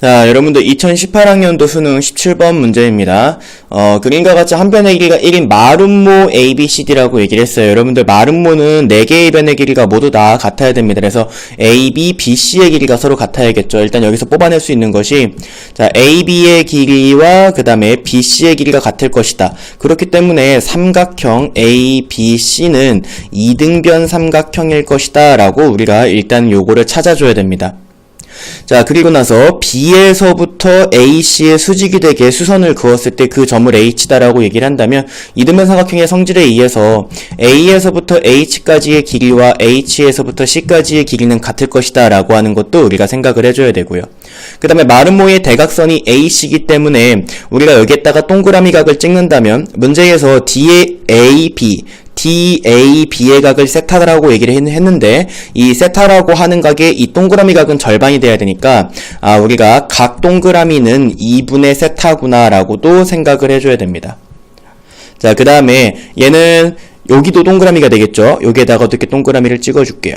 자, 여러분들 2018학년도 수능 17번 문제입니다. 어, 그림과 같이 한 변의 길이가 1인 마름모 ABCD라고 얘기를 했어요. 여러분들 마름모는 4개의 변의 길이가 모두 다 같아야 됩니다. 그래서 AB, BC의 길이가 서로 같아야겠죠. 일단 여기서 뽑아낼 수 있는 것이 자, AB의 길이와 그 다음에 BC의 길이가 같을 것이다. 그렇기 때문에 삼각형 ABC는 이등변 삼각형일 것이다 라고 우리가 일단 요거를 찾아줘야 됩니다. 자, 그리고 나서 B에서부터 AC의 수직이 되게 수선을 그었을 때 그 점을 H다라고 얘기를 한다면 이등변 삼각형의 성질에 의해서 A에서부터 H까지의 길이와 H에서부터 C까지의 길이는 같을 것이다 라고 하는 것도 우리가 생각을 해줘야 되고요. 그 다음에 마름모의 대각선이 AC이기 때문에 우리가 여기에다가 동그라미 각을 찍는다면 문제에서 AB, DAB의 각을 세타라고 얘기를 했- 했는데 이 세타라고 하는 각의 이 동그라미 각은 절반이 돼야 되니까 아 우리가 각 동그라미는 2분의 세타구나라고도 생각을 해줘야 됩니다. 자 그 다음에 얘는 여기도 동그라미가 되겠죠. 여기에다가 이렇게 동그라미를 찍어줄게요.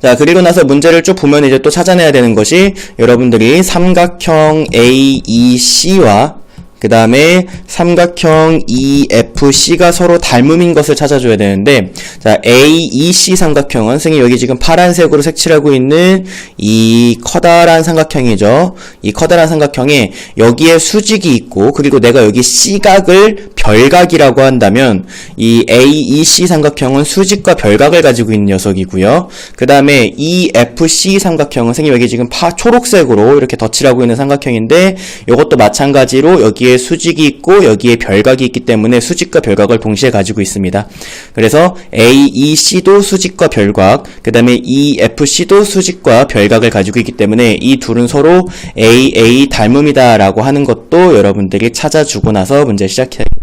자, 그리고 나서 문제를 쭉 보면 이제 또 찾아내야 되는 것이 여러분들이 삼각형 AEC와 그 다음에 삼각형 EFC가 서로 닮음인 것을 찾아줘야 되는데, 자, AEC 삼각형은 선생님 여기 지금 파란색으로 색칠하고 있는 이 커다란 삼각형이죠. 이 커다란 삼각형에 여기에 수직이 있고, 그리고 내가 여기 C각을 별각이라고 한다면, 이 AEC 삼각형은 수직과 별각을 가지고 있는 녀석이고요. 그 다음에 EFC 삼각형은 선생님 여기 지금 파 초록색으로 이렇게 덧칠하고 있는 삼각형인데, 이것도 마찬가지로 여기에 수직이 있고 여기에 별각이 있기 때문에 수직과 별각을 동시에 가지고 있습니다. 그래서 AEC도 수직과 별각, 그 다음에 EFC도 수직과 별각을 가지고 있기 때문에 이 둘은 서로 AA 닮음이다라고 하는 것도 여러분들이 찾아주고 나서 문제 시작해야겠죠.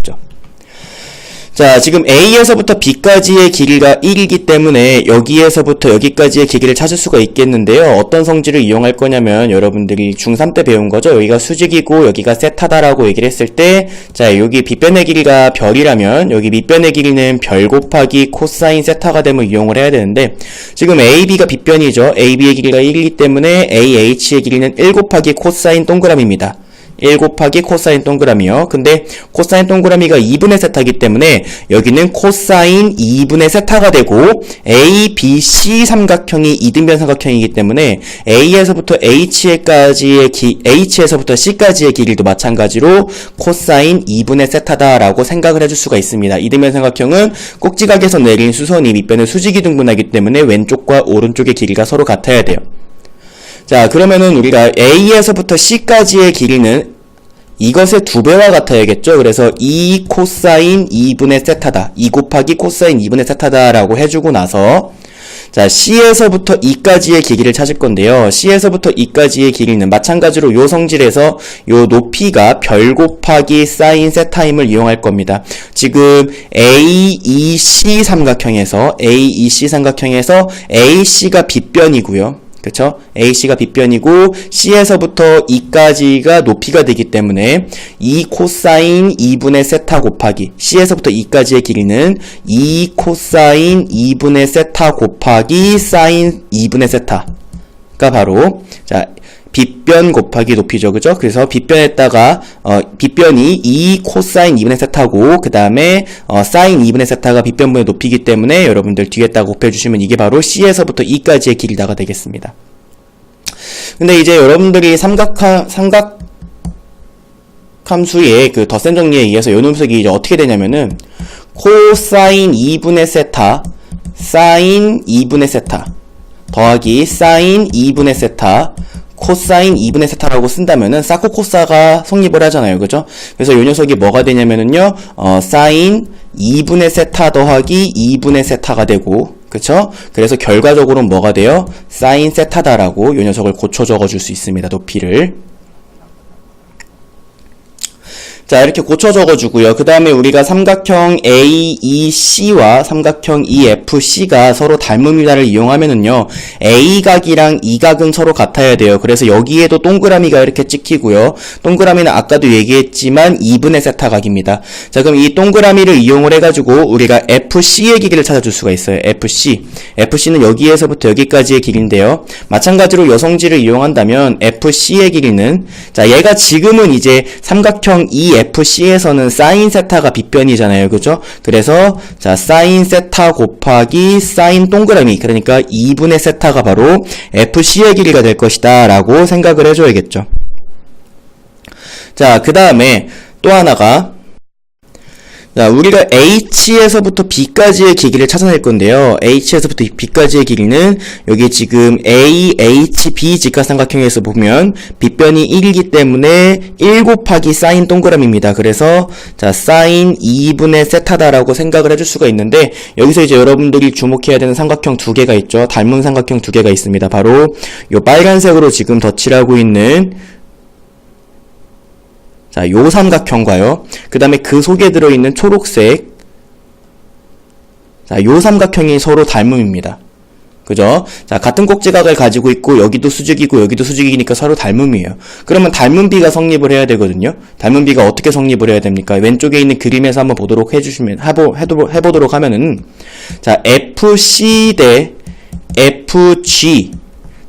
자, 지금 A에서부터 B까지의 길이가 1이기 때문에 여기에서부터 여기까지의 길이를 찾을 수가 있겠는데요. 어떤 성질을 이용할 거냐면 여러분들이 중3 때 배운 거죠. 여기가 수직이고 여기가 세타다라고 얘기를 했을 때 자, 여기 빗변의 길이가 별이라면 여기 밑변의 길이는 별 곱하기 코사인 세타가 됨을 이용을 해야 되는데 지금 AB가 빗변이죠. AB의 길이가 1이기 때문에 AH의 길이는 1 곱하기 코사인 동그라미입니다. 1 곱하기 코사인 동그라미요. 근데 코사인 동그라미가 2분의 세타이기 때문에 여기는 코사인 2분의 세타가 되고 A, B, C 삼각형이 이등변 삼각형이기 때문에 A에서부터 H까지의 기, H에서부터 C까지의 길이도 마찬가지로 코사인 2분의 세타다라고 생각을 해줄 수가 있습니다. 이등변 삼각형은 꼭지각에서 내린 수선이 밑변을 수직이 등분하기 때문에 왼쪽과 오른쪽의 길이가 서로 같아야 돼요. 자, 그러면은 우리가 A에서부터 C까지의 길이는 이것의 두 배와 같아야겠죠. 그래서 2 코사인 2분의 세타다. 2 곱하기 코사인 2분의 세타다라고 해주고 나서 자, C에서부터 E까지의 길이를 찾을 건데요. C에서부터 E까지의 길이는 마찬가지로 요 성질에서 요 높이가 별 곱하기 사인 세타임을 이용할 겁니다. 지금 AEC 삼각형에서 AEC 삼각형에서 AC가 빗변이고요. 그쵸? AC가 빗변이고 C에서부터 E까지가 높이가 되기 때문에 2 코사인 2분의 세타 곱하기 C에서부터 E까지의 길이는 2 코사인 2분의 세타 곱하기 사인 2분의 세타가 바로 자 빗변 곱하기 높이죠. 그죠? 그래서 빗변에다가 어 빗변이 2 코사인 2분의 세타고 그 다음에 어 사인 2분의 세타가 빗변분의 높이기 때문에 여러분들 뒤에다가 곱해주시면 이게 바로 C에서부터 E까지의 길이다가 되겠습니다. 근데 이제 여러분들이 삼각함 삼각 함수의 그 덧셈 정리에 의해서 요 놈석이 이제 어떻게 되냐면은 코사인 2분의 세타 사인 2분의 세타 더하기 사인 2분의 세타 코사인 2분의 세타라고 쓴다면은 사코코사가 성립을 하잖아요. 그죠? 그래서 요 녀석이 뭐가 되냐면은요. 어, 사인 2분의 세타 더하기 2분의 세타가 되고 그쵸? 그래서 결과적으로 뭐가 돼요? 사인 세타다라고 요 녀석을 고쳐 적어 줄 수 있습니다. 높이를. 자, 이렇게 고쳐 적어주고요. 그 다음에 우리가 삼각형 AEC와 삼각형 EFC가 서로 닮음이다를 이용하면은요, A각이랑 E각은 서로 같아야 돼요. 그래서 여기에도 동그라미가 이렇게 찍히고요. 동그라미는 아까도 얘기했지만 2분의 세타각입니다. 자, 그럼 이 동그라미를 이용을 해가지고 우리가 FC의 길이를 찾아줄 수가 있어요. FC. FC는 여기에서부터 여기까지의 길인데요. 마찬가지로 여성지를 이용한다면 FC의 길이는, 자, 얘가 지금은 이제 삼각형 EFC에서는 사인 세타가 빗변이잖아요. 그죠? 그래서, 자, 사인 세타 곱하기 사인 동그라미. 그러니까 2분의 세타가 바로 FC의 길이가 될 것이다. 라고 생각을 해줘야겠죠. 자, 그 다음에 또 하나가, 자, 우리가 H에서부터 B까지의 길이를 찾아낼 건데요. H에서부터 B까지의 길이는 여기 지금 A, H, B 직각삼각형에서 보면 빗변이 1이기 때문에 1 곱하기 사인 동그라미입니다. 그래서 자, 사인 2분의 세타다라고 생각을 해줄 수가 있는데 여기서 이제 여러분들이 주목해야 되는 삼각형 두 개가 있죠. 닮은 삼각형 두 개가 있습니다. 바로 요 빨간색으로 지금 덧칠하고 있는 자, 요 삼각형과요. 그 다음에 그 속에 들어있는 초록색. 자, 요 삼각형이 서로 닮음입니다. 그죠? 자, 같은 꼭지각을 가지고 있고, 여기도 수직이고, 여기도 수직이니까 서로 닮음이에요. 그러면 닮음비가 성립을 해야 되거든요? 닮음비가 어떻게 성립을 해야 됩니까? 왼쪽에 있는 그림에서 한번 보도록 해주시면, 해보, 해도, 해보도록 하면은, 자, FC 대 FG.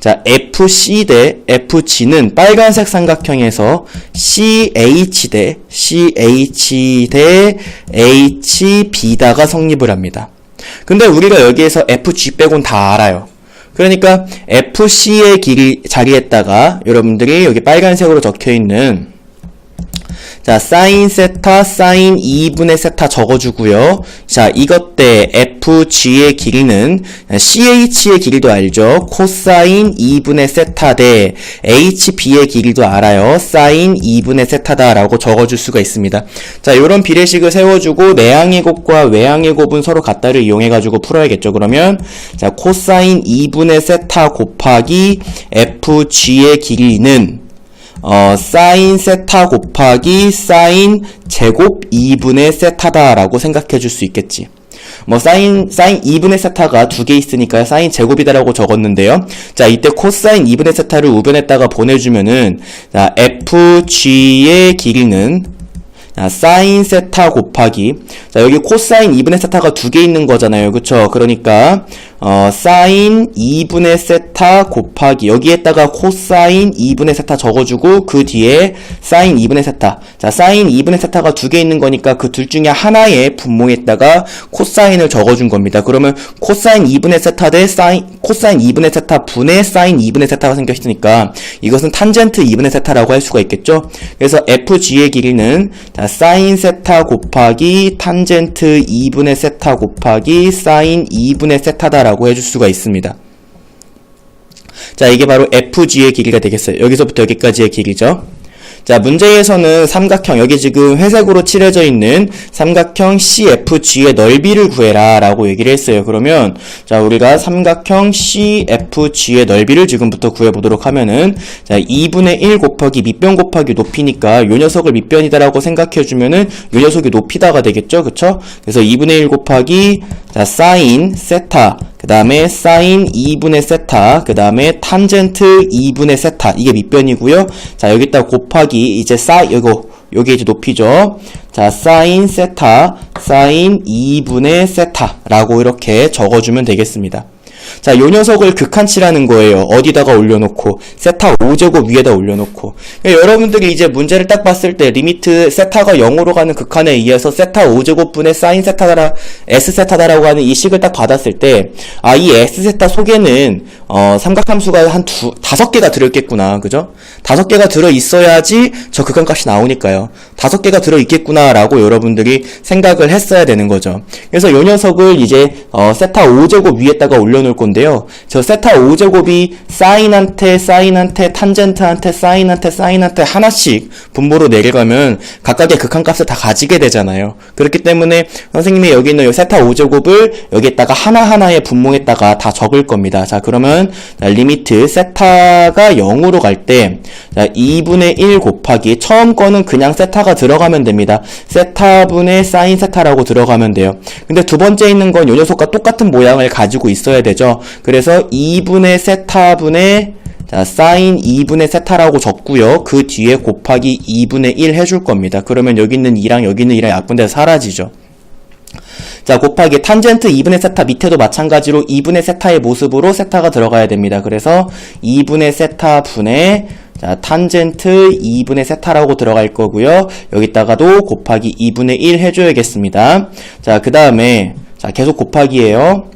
자, FC 대 FG는 빨간색 삼각형에서 CH 대 CH 대 HB다가 성립을 합니다. 근데 우리가 여기에서 FG 빼곤 다 알아요. 그러니까 FC의 길이 자리에다가 여러분들이 여기 빨간색으로 적혀 있는 자, 사인 세타, 사인 2분의 세타 적어주고요. 자, 이것 때 FG의 길이는 CH의 길이도 알죠? 코사인 2분의 세타 대 HB의 길이도 알아요. 사인 2분의 세타다라고 적어줄 수가 있습니다. 자, 요런 비례식을 세워주고 내항의 곱과 외항의 곱은 서로 같다를 이용해가지고 풀어야겠죠. 그러면 자, 코사인 2분의 세타 곱하기 FG의 길이는 어, 사인 세타 곱하기 사인 제곱 2분의 세타다라고 생각해 줄 수 있겠지. 뭐 사인 사인 2분의 세타가 두 개 있으니까 사인 제곱이다라고 적었는데요. 자, 이때 코사인 2분의 세타를 우변에다가 보내주면은 자, FG의 길이는 자, 사인 세타 곱하기. 자, 여기 코사인 2분의 세타가 두 개 있는 거잖아요. 그쵸? 그러니까 어, 사인 2분의 세타 곱하기. 여기에다가 코사인 2분의 세타 적어주고 그 뒤에 사인 2분의 세타. 자 사인 2분의 세타가 두 개 있는 거니까 그 둘 중에 하나의 분모에다가 코사인을 적어준 겁니다. 그러면 코사인 2분의 세타 대 사인 코사인 2분의 세타 분의 사인 2분의 세타가 생겼으니까 이것은 탄젠트 2분의 세타라고 할 수가 있겠죠? 그래서 FG의 길이는 자 사인 세타 곱하기 탄젠트 2분의 세타 곱하기 사인 2분의 세타다 라고 해줄 수가 있습니다. 자, 이게 바로 FG의 길이가 되겠어요. 여기서부터 여기까지의 길이죠. 자, 문제에서는 삼각형, 여기 지금 회색으로 칠해져 있는 삼각형 CFG의 넓이를 구해라 라고 얘기를 했어요. 그러면, 자, 우리가 삼각형 CFG의 넓이를 지금부터 구해보도록 하면은, 자, 2분의 1 곱하기 밑변 곱하기 높이니까 요 녀석을 밑변이다라고 생각해주면은 요 녀석이 높이다가 되겠죠? 그쵸? 그래서 2분의 1 곱하기, 자, 사인, 세타, 그 다음에 사인 2분의 세타, 그 다음에 탄젠트 2분의 세타, 이게 밑변이고요. 자, 여기다 곱하기, 이제 사, 이거, 요게 이제 높이죠. 자, 사인 세타, 사인 2분의 세타라고 이렇게 적어주면 되겠습니다. 자, 요 녀석을 극한치라는 거예요. 어디다가 올려놓고, 세타 5제곱 위에다 올려놓고. 그러니까 여러분들이 이제 문제를 딱 봤을 때, 리미트 세타가 0으로 가는 극한에 의해서 세타 5제곱분의 사인 세타다, S 세타다라고 하는 이 식을 딱 받았을 때, 아, 이 S 세타 속에는, 어, 삼각함수가 한 두, 다섯 개가 들어있겠구나. 그죠? 다섯 개가 들어있어야지 저 극한값이 나오니까요. 다섯 개가 들어있겠구나라고 여러분들이 생각을 했어야 되는 거죠. 그래서 요 녀석을 이제, 어, 세타 5제곱 위에다가 올려놓을 건데요. 저 세타 5제곱이 사인한테, 사인한테, 탄젠트한테, 사인한테, 사인한테 하나씩 분모로 내려가면 각각의 극한값을 다 가지게 되잖아요. 그렇기 때문에 선생님이 여기 있는 이 세타 5제곱을 여기에다가 하나하나의 분모에다가 다 적을 겁니다. 자, 그러면 자, 리미트 세타가 0으로 갈 때, 자, 2분의 1 곱하기 처음 거는 그냥 세타가 들어가면 됩니다. 세타분의 사인 세타라고 들어가면 돼요. 근데 두 번째 있는 건 요 녀석과 똑같은 모양을 가지고 있어야 되죠. 그래서 2분의 세타분의 자, 사인 2분의 세타라고 적고요. 그 뒤에 곱하기 2분의 1 해줄 겁니다. 그러면 여기 있는 2랑 여기 있는 2랑 약분돼서 사라지죠. 자, 곱하기 탄젠트 2분의 세타 밑에도 마찬가지로 2분의 세타의 모습으로 세타가 들어가야 됩니다. 그래서 2분의 세타 분의 자, 탄젠트 2분의 세타라고 들어갈 거고요. 여기다가도 곱하기 2분의 1 해줘야겠습니다. 자, 그 다음에 자, 계속 곱하기예요.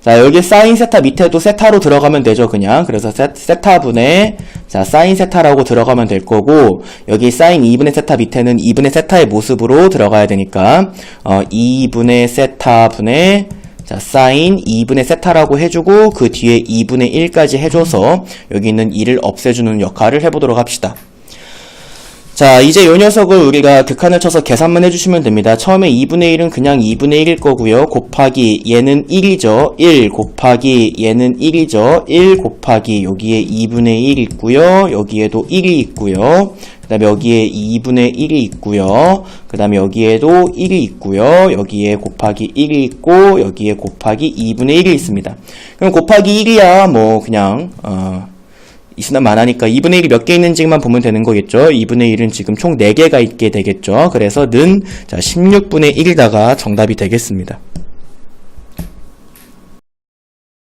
자, 여기 사인 세타 밑에도 세타로 들어가면 되죠, 그냥. 그래서 세, 세타분의, 자, 사인 세타라고 들어가면 될 거고, 여기 사인 2분의 세타 밑에는 2분의 세타의 모습으로 들어가야 되니까, 어, 2분의 세타분의, 자, 사인 2분의 세타라고 해주고, 그 뒤에 2분의 1까지 해줘서, 여기 있는 2를 없애주는 역할을 해보도록 합시다. 자, 이제 요 녀석을 우리가 극한을 쳐서 계산만 해주시면 됩니다. 처음에 2분의 1은 그냥 2분의 1일 거고요. 곱하기 얘는 1이죠. 1 곱하기 얘는 1이죠. 1 곱하기 여기에 2분의 1 있고요. 여기에도 1이 있고요. 그 다음에 여기에 2분의 1이 있고요. 그 다음에 여기에도 1이 있고요. 여기에 곱하기 1이 있고 여기에 곱하기 2분의 1이 있습니다. 그럼 곱하기 1이야 뭐 그냥 어 있으나 많으니까 2분의 1이 몇 개 있는지만 보면 되는 거겠죠. 2분의 1은 지금 총 4개가 있게 되겠죠. 그래서 는 자, 16분의 1이다가 정답이 되겠습니다.